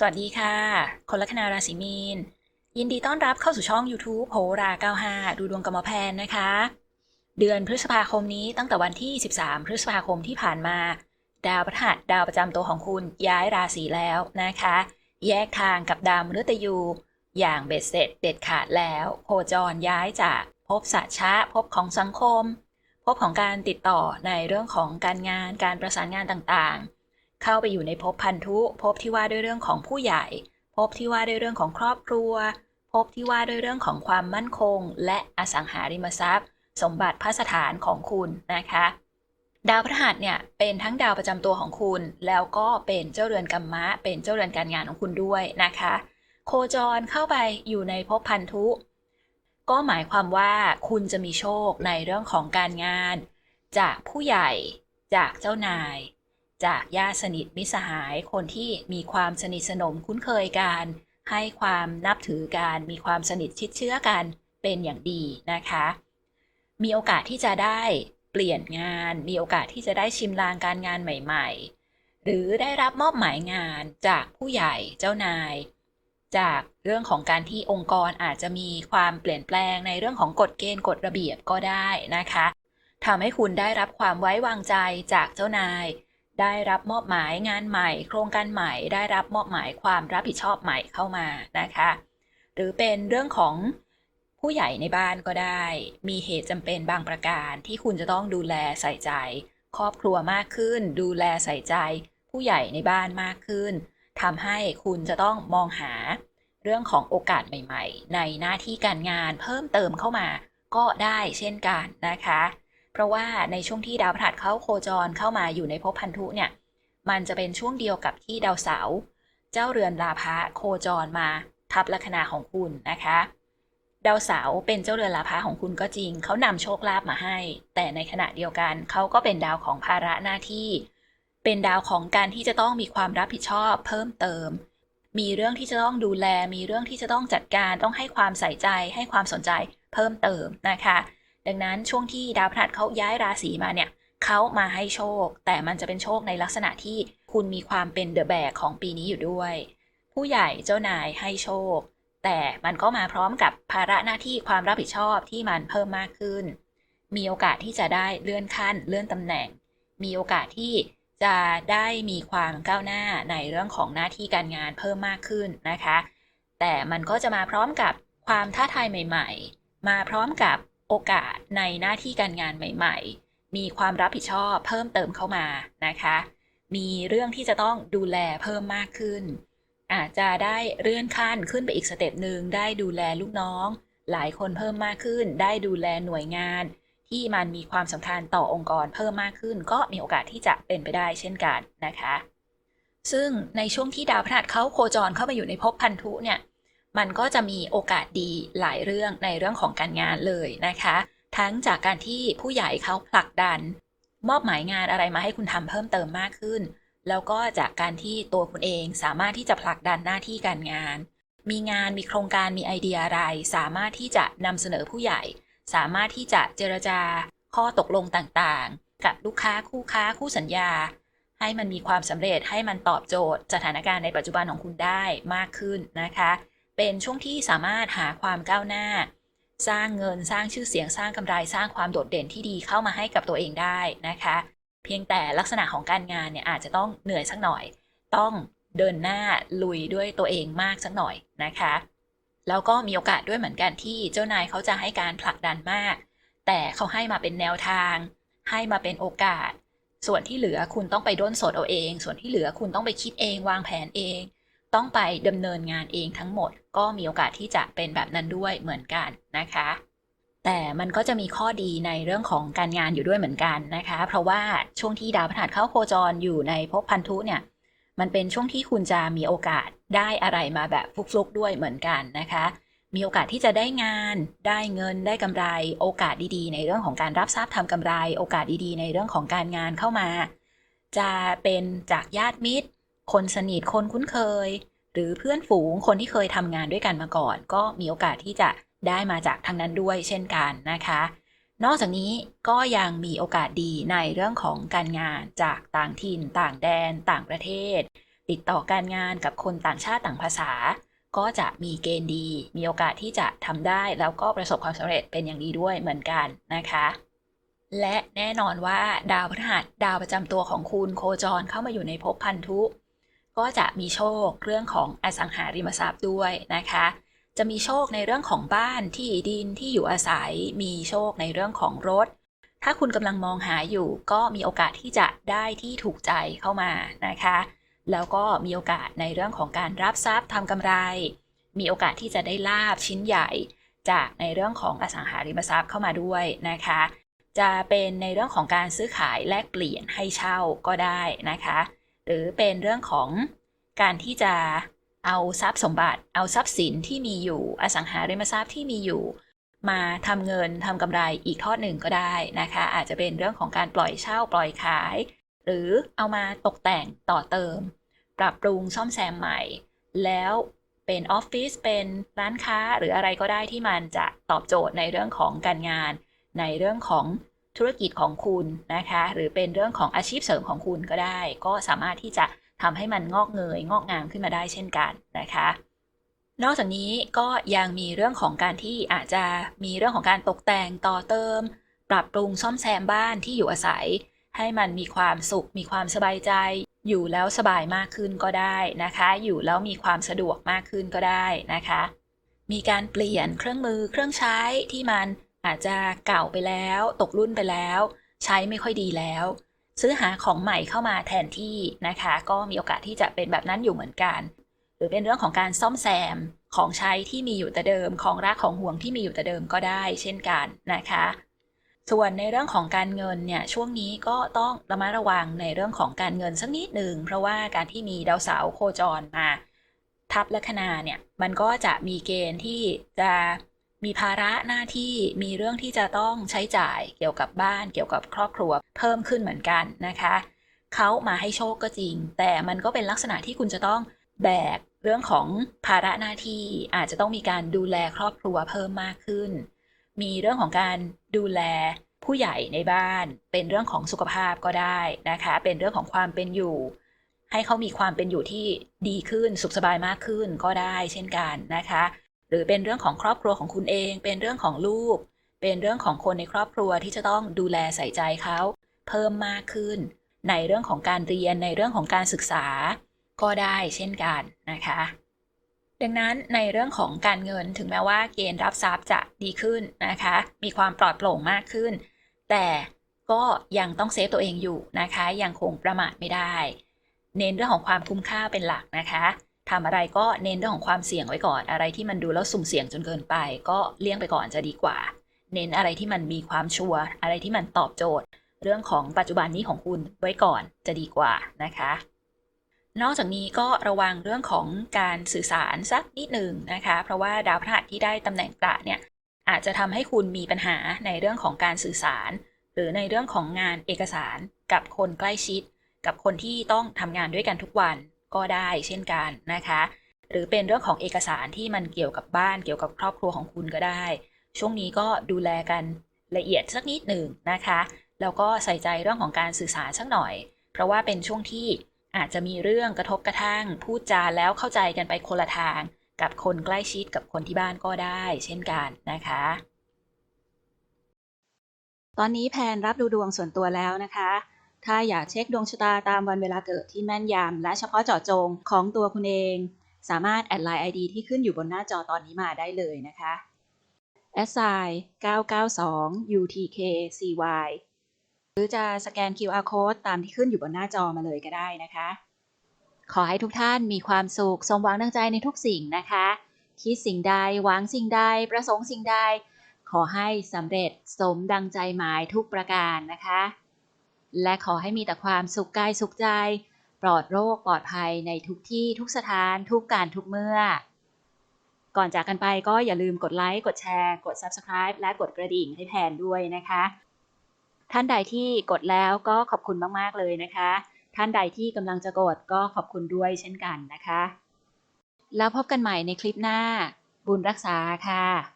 สวัสดีค่ะ คนลัคนาราศีมีน ยินดีต้อนรับเข้าสู่ช่อง YouTube โหรา 95 ดูดวงกรรมอแพนนะคะ เดือนพฤษภาคมนี้ตั้งแต่วันที่ 13 พฤษภาคมที่ผ่านมา ดาวพฤหัสดาวประจำตัวของคุณย้ายราศีแล้วนะคะ แยกทางกับดาวมฤตยู อย่างเบ็ดเสร็จเด็ดขาดแล้ว โคจรย้ายจากภพสัชชะภพของสังคมภพของการติดต่อในเรื่องของการงานการประสานงานต่างๆ เข้าไปอยู่ในภพพันธุภพที่ว่าด้วยเรื่องของผู้ใหญ่ภพที่ว่าด้วยเรื่องของครอบครัวภพที่ว่าด้วยเรื่องของความมั่นคง และอสังหาริมทรัพย์ สมบัติพัสถานของคุณนะคะ ดาวพฤหัสเนี่ยเป็นทั้งดาวประจำตัวของคุณ แล้วก็เป็นเจ้าเรือนกรรมะ เป็นเจ้าเรือนการงานของคุณด้วยนะคะ โคจรเข้าไปอยู่ในภพพันธุ ก็หมายความว่าคุณจะมีโชคในเรื่องของการงาน จากผู้ใหญ่จากเจ้านาย จากญาติสนิทมิสหายคนที่มีความสนิทสนมคุ้นเคยกัน ให้ความนับถือกันมีความสนิทชิดเชื้อกันเป็นอย่างดีนะคะ มีโอกาสที่จะได้เปลี่ยนงาน มีโอกาสที่จะได้ชิมลางการงานใหม่ ๆ หรือได้รับมอบหมายงานจากผู้ใหญ่เจ้านาย จากเรื่องของการที่องค์กรอาจจะมีความเปลี่ยนแปลงในเรื่องของกฎเกณฑ์กฎระเบียบก็ได้นะคะทำให้คุณได้รับความไว้วางใจจากเจ้านาย ได้รับมอบหมายงานใหม่ โครงการใหม่ ได้รับมอบหมายความรับผิดชอบใหม่เข้ามานะคะ หรือเป็นเรื่องของผู้ใหญ่ในบ้านก็ได้ มีเหตุจำเป็นบางประการที่คุณจะต้องดูแลใส่ใจ ครอบครัวมากขึ้น ดูแลใส่ใจ ผู้ใหญ่ในบ้านมากขึ้นทำให้คุณจะต้องมองหาเรื่องของโอกาสใหม่ ๆ ในหน้าที่การงานเพิ่มเติมเข้ามาก็ได้เช่นกันนะคะ เพราะว่าในช่วงที่ดาวพฤหัสเข้าโคจรเข้ามาอยู่ในภพพันธุเนี่ย มันจะเป็นช่วงเดียวกับที่ดาวเสาร์เจ้าเรือนลาภะโคจรมาทับลัคนาของคุณนะคะ ดาวเสาร์เป็นเจ้าเรือนลาภะของคุณก็จริง เขานำโชคลาภมาให้ แต่ในขณะเดียวกันเขาก็เป็นดาวของภาระหน้าที่ เป็นดาวของการที่จะต้องมีความรับผิดชอบเพิ่มเติม มีเรื่องที่จะต้องดูแล มีเรื่องที่จะต้องจัดการ ต้องให้ความใส่ใจ ให้ความสนใจเพิ่มเติมนะคะ ดังนั้นช่วงที่ดาวพฤหัสเขาย้ายราศีมาเนี่ยเขามาให้โชค แต่มันจะเป็นโชคในลักษณะที่คุณมีความเป็นเดอะแบกของปีนี้อยู่ด้วย ผู้ใหญ่เจ้านายให้โชค แต่มันก็มาพร้อมกับภาระหน้าที่ความรับผิดชอบที่มันเพิ่มมากขึ้น มีโอกาสที่จะได้เลื่อนขั้น เลื่อนตำแหน่ง มีโอกาสที่จะได้มีความก้าวหน้าในเรื่องของหน้าที่การงานเพิ่มมากขึ้นนะคะ แต่มันก็จะมาพร้อมกับความท้าทายใหม่ ๆ มาพร้อมกับ โอกาสในหน้าที่การงานใหม่ ๆ มีความรับผิดชอบเพิ่มเติมเข้ามานะคะ มีเรื่องที่จะต้องดูแลเพิ่มมากขึ้น อาจจะได้เลื่อนขั้นขึ้นไปอีกสเต็ปหนึ่งได้ดูแลลูกน้อง หลายคนเพิ่มมากขึ้น ได้ดูแลหน่วยงาน ที่มันมีความสำคัญต่อองค์กรเพิ่มมากขึ้น ก็มีโอกาสที่จะเป็นไปได้เช่นกันนะคะ ซึ่งในช่วงที่ดาวพฤหัสเขาโคจรเข้ามาอยู่ในภพพันธุเนี่ย มันก็จะมีโอกาสดีหลายเรื่องในเรื่องของการงานเลยนะคะ ทั้งจากการที่ผู้ใหญ่เขาผลักดัน มอบหมายงานอะไรมาให้คุณทำเพิ่มเติมมากขึ้น แล้วก็จากการที่ตัวคุณเองสามารถที่จะผลักดันหน้าที่การงาน มีงานมีโครงการมีไอเดียอะไร สามารถที่จะนำเสนอผู้ใหญ่ สามารถที่จะเจรจาข้อตกลงต่างๆ กับลูกค้าคู่ค้าคู่สัญญาให้มันมีความสำเร็จให้มันตอบโจทย์สถานการณ์ในปัจจุบันของคุณได้มากขึ้นนะคะ เป็นช่วงที่สามารถหาความก้าวหน้า สร้างเงินสร้างชื่อเสียงสร้างกำไรสร้างความโดดเด่นที่ดีเข้ามาให้กับตัวเองได้นะคะ เพียงแต่ลักษณะของการงานเนี่ยอาจจะต้องเหนื่อยสักหน่อย ต้องเดินหน้าลุยด้วยตัวเองมากสักหน่อยนะคะ แล้วก็มีโอกาสด้วยเหมือนกันที่เจ้านายเขาจะให้การผลักดันมาก แต่เขาให้มาเป็นแนวทาง ให้มาเป็นโอกาส ส่วนที่เหลือคุณต้องไปด้นสดเอาเอง ส่วนที่เหลือคุณต้องไปคิดเองวางแผนเอง ต้องไปดำเนินงานเองทั้งหมด ก็มีโอกาสที่จะเป็นแบบนั้นด้วยเหมือนกันนะคะ แต่มันก็จะมีข้อดีในเรื่องของการงานอยู่ด้วยเหมือนกันนะคะ เพราะว่าช่วงที่ดาวพฤหัสเข้าโคจรอยู่ในภพพันธุเนี่ยมันเป็นช่วงที่คุณจะมีโอกาสได้อะไรมาแบบฟลุกๆด้วยเหมือนกันนะคะ มีโอกาสที่จะได้งาน ได้เงิน ได้กำไร โอกาสดีๆ ในเรื่องของการรับทราบทำกำไร โอกาสดีๆ ในเรื่องของการงานเข้ามา จะเป็นจากญาติมิตร คนสนิท คนคุ้นเคย หรือเพื่อนฝูงคนที่เคยทำงานด้วยกันมาก่อน ก็มีโอกาสที่จะได้มาจากทางนั้นด้วยเช่นกันนะคะ นอกจากนี้ก็ยังมีโอกาสดีในเรื่องของการงานจากต่างถิ่น ต่างแดน ต่างประเทศ ติดต่อการงานกับคนต่างชาติต่างภาษา ก็จะมีเกณฑ์ดี มีโอกาสที่จะทำได้แล้วก็ประสบความสำเร็จเป็นอย่างดีด้วยเหมือนกันนะคะและแน่นอนว่าดาวพฤหัสดาวประจำตัวของคุณโคจรเข้ามาอยู่ในภพพันธุ ก็จะมีโชคเรื่องของอสังหาริมทรัพย์ด้วยนะคะ จะมีโชคในเรื่องของบ้านที่ดินที่อยู่อาศัย มีโชคในเรื่องของรถ ถ้าคุณกำลังมองหาอยู่ ก็มีโอกาสที่จะได้ที่ถูกใจเข้ามานะคะ แล้วก็มีโอกาสในเรื่องของการรับทรัพย์ทำกำไร มีโอกาสที่จะได้ลาบชิ้นใหญ่ จากในเรื่องของอสังหาริมทรัพย์เข้ามาด้วยนะคะจะเป็นในเรื่องของการซื้อขายแลกเปลี่ยนให้เช่าก็ได้นะคะ หรือเป็นเรื่องของการที่จะเอาทรัพย์สมบัติ เอาทรัพย์สินที่มีอยู่อสังหาริมทรัพย์ที่มีอยู่ มาทำเงินทำกำไรอีกทอดหนึ่งก็ได้นะคะ อาจจะเป็นเรื่องของการปล่อยเช่าปล่อยขาย หรือเอามาตกแต่งต่อเติม ปรับปรุงซ่อมแซมใหม่ แล้วเป็นออฟฟิศเป็นร้านค้าหรืออะไรก็ได้ที่มันจะตอบโจทย์ในเรื่องของการงาน ในเรื่องของ ธุรกิจของคุณนะคะ หรือเป็นเรื่องของอาชีพเสริมของคุณก็ได้ ก็สามารถที่จะทำให้มันงอกเงย งอกงามขึ้นมาได้เช่นกันนะคะ นอกจากนี้ก็ยังมีเรื่องของการที่อาจจะมีเรื่องของการตกแต่งต่อเติม ปรับปรุงซ่อมแซมบ้านที่อยู่อาศัย ให้มันมีความสุข มีความสบายใจ อยู่แล้วสบายมากขึ้นก็ได้นะคะ อยู่แล้วมีความสะดวกมากขึ้นก็ได้นะคะ มีการเปลี่ยนเครื่องมือเครื่องใช้ที่มัน อาจจะเก่าไปแล้ว ตกรุ่นไปแล้ว ใช้ไม่ค่อยดีแล้ว ซื้อหาของใหม่เข้ามาแทนที่นะคะ ก็มีโอกาสที่จะเป็นแบบนั้นอยู่เหมือนกัน หรือเป็นเรื่องของการซ่อมแซมของใช้ที่มีอยู่แต่เดิม ของรักของห่วงที่มีอยู่แต่เดิมก็ได้ เช่นกันนะคะ ส่วนในเรื่องของการเงินเนี่ยช่วงนี้ก็ต้องระมัดระวังในเรื่องของการเงินสักนิดหนึ่งเพราะว่าการที่มีดาวเสาร์โคจรมาทับลัคนาเนี่ยมันก็จะมีเกณฑ์ที่จะ มีภาระหน้าที่มีเรื่องที่จะต้องใช้จ่ายเกี่ยวกับบ้านเกี่ยวกับครอบครัวเพิ่มขึ้นเหมือนกันนะคะเขามาให้โชคก็จริง แต่มันก็เป็นลักษณะที่คุณจะต้องแบกเรื่องของภาระหน้าที่อาจจะต้องมีการดูแลครอบครัวเพิ่มมากขึ้น มีเรื่องของการดูแลผู้ใหญ่ในบ้าน เป็นเรื่องของสุขภาพก็ได้นะคะ เป็นเรื่องของความเป็นอยู่ ให้เขามีความเป็นอยู่ที่ดีขึ้นสุขสบายมากขึ้นก็ได้เช่นกันนะคะ หรือเป็นเรื่องของครอบครัวของคุณเอง เป็นเรื่องของลูก เป็นเรื่องของคนในครอบครัวที่จะต้องดูแลใส่ใจเขาเพิ่มมากขึ้น ในเรื่องของการเรียนในเรื่องของการศึกษา ก็ได้เช่นกันนะคะ ดังนั้นในเรื่องของการเงินถึงแม้ว่าเกณฑ์รับทรัพย์จะดีขึ้นนะคะ มีความปลอดโปร่งมากขึ้น แต่ก็ยังต้องเซฟตัวเองอยู่นะคะ ยังคงประมาทไม่ได้ เน้นเรื่องของความคุ้มค่าเป็นหลักนะคะ ทำอะไรก็เน้นเรื่องของความเสี่ยงไว้ก่อน อะไรที่มันดูแล้วสุ่มเสี่ยงจนเกินไป ก็เลี่ยงไปก่อนจะดีกว่า เน้นอะไรที่มันมีความชัวร์อะไรที่มันตอบโจทย์ เรื่องของปัจจุบันนี้ของคุณไว้ก่อนจะดีกว่านะคะ นอกจากนี้ก็ระวังเรื่องของการสื่อสารสักนิดหนึ่งนะคะ เพราะว่าดาวพฤหัสที่ได้ตำแหน่งกระเนี่ยอาจจะทำให้คุณมีปัญหาในเรื่องของการสื่อสาร หรือในเรื่องของงานเอกสารกับคนใกล้ชิด กับคนที่ต้องทำงานด้วยกันทุกวัน ก็ได้เช่นกันนะคะ หรือเป็นเรื่องของเอกสารที่มันเกี่ยวกับบ้านเกี่ยวกับครอบครัวของคุณก็ได้ ช่วงนี้ก็ดูแลกันละเอียดสักนิดหนึ่งนะคะแล้วก็ใส่ใจเรื่องของการสื่อสารสักหน่อย เพราะว่าเป็นช่วงที่อาจจะมีเรื่องกระทบกระทั่ง พูดจาแล้วเข้าใจกันไปคนละทาง กับคนใกล้ชิดกับคนที่บ้านก็ได้ เช่นกันนะคะ ตอนนี้แพนรับดูดวงส่วนตัวแล้วนะคะ ถ้าอยากเช็คดวงชะตาตามวันเวลาเกิดที่แม่นยำและเฉพาะเจาะจงของตัวคุณเอง สามารถแอดไลน์ ID ที่ขึ้นอยู่บนหน้าจอตอนนี้มาได้เลยนะคะ s i 992 UTKCY หรือจะสแกน QR code ตามที่ขึ้นอยู่บนหน้าจอมาเลยก็ได้นะคะ ขอให้ทุกท่านมีความสุขสมหวังดังใจในทุกสิ่งนะคะคิดสิ่งใดหวังสิ่งใด ประสงค์สิ่งใด ขอให้สำเร็จสมดังใจหมายทุกประการนะคะ และขอให้มีแต่ความสุขกายสุขใจ ปลอดโรคปลอดภัยในทุกที่ทุกสถานทุกการทุกเมื่อ ก่อนจากกันไปก็อย่าลืมกดไลค์กดแชร์ กด Subscribe และกดกระดิ่งให้แทนด้วยนะคะ ท่านใดที่กดแล้วก็ขอบคุณมาก ๆ เลยนะคะ ท่านใดที่กำลังจะกดก็ขอบคุณด้วยเช่นกันนะคะ แล้วพบกันใหม่ในคลิปหน้า บุญรักษาค่ะ